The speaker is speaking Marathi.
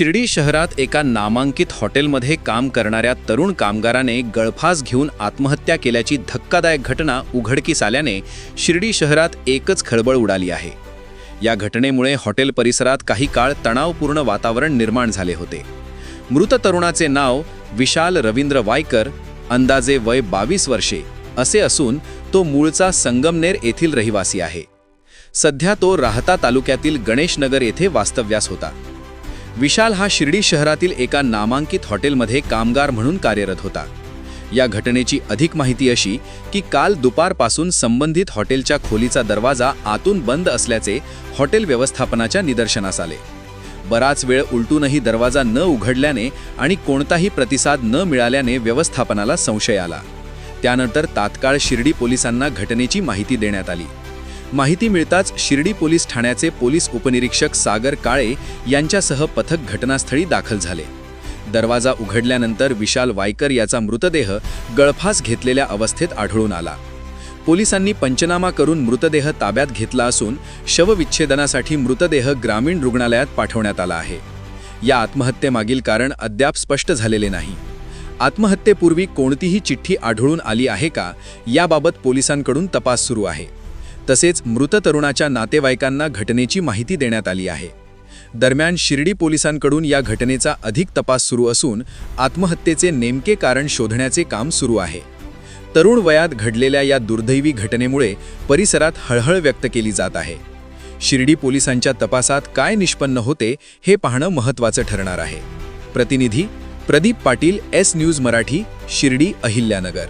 शिर्डी शहरात एका नामांकित हॉटेलमध्ये काम करणाऱ्या तरुण कामगाराने गळफास घेऊन आत्महत्या केल्याची धक्कादायक घटना उघडकीस आल्याने शिर्डी शहरात एकच खळबळ उडाली आहे. या घटनेमुळे हॉटेल परिसरात काही काळ तणावपूर्ण वातावरण निर्माण झाले होते. मृत तरुणाचे नाव विशाल रवींद्र वायकर अंदाजे वय बावीस वर्षे असे असून तो मूळचा संगमनेर येथील रहिवासी आहे. सध्या तो राहता तालुक्यातील गणेशनगर येथे वास्तव्यास होता. विशाल हा शिर्डी शहरातील एका नामांकित हॉटेलमध्ये कामगार म्हणून कार्यरत होता. या घटनेची अधिक माहिती अशी की काल दुपारपासून संबंधित हॉटेलच्या खोलीचा दरवाजा आतून बंद असल्याचे हॉटेल व्यवस्थापनाच्या निदर्शनास आले. बराच वेळ उलटूनही दरवाजा न उघडल्याने आणि कोणताही प्रतिसाद न मिळाल्याने व्यवस्थापनाला संशय आला. त्यानंतर तात्काळ शिर्डी पोलिसांना घटनेची माहिती देण्यात आली. माहिती मिळताच शिर्डी पोलीस ठाण्याचे पोलीस उपनिरीक्षक सागर काळे यांच्यासह पथक घटनास्थळी दाखल झाले. दरवाजा उघडल्यानंतर विशाल वायकर याचा मृतदेह गळफास घेतलेल्या अवस्थेत आढळून आला. पोलिसांनी पंचनामा करून मृतदेह ताब्यात घेतला असून शवविच्छेदनासाठी मृतदेह ग्रामीण रुग्णालयात पाठवण्यात आला आहे. या आत्महत्येमागील कारण अद्याप स्पष्ट झालेले नाही. आत्महत्येपूर्वी कोणतीही चिठ्ठी आढळून आली आहे का? याबाबत पोलिसांकडून तपास सुरू आहे. तसेच मृत तरुणाच्या नातेवाईकांना घटनेची माहिती देण्यात आली आहे. दरम्यान शिर्डी पोलिसांकडून या घटनेचा अधिक तपास सुरू असून आत्महत्येचे नेमके कारण शोधण्याचे काम सुरू आहे. तरुण वयात घडलेल्या या दुर्दैवी घटनेमुळे परिसरात हळहळ व्यक्त केली जात आहे. शिर्डी पोलिसांच्या तपासात काय निष्पन्न होते हे पाहणं महत्त्वाचं ठरणार आहे. प्रतिनिधी प्रदीप पाटील एस न्यूज मराठी शिर्डी अहिल्यानगर.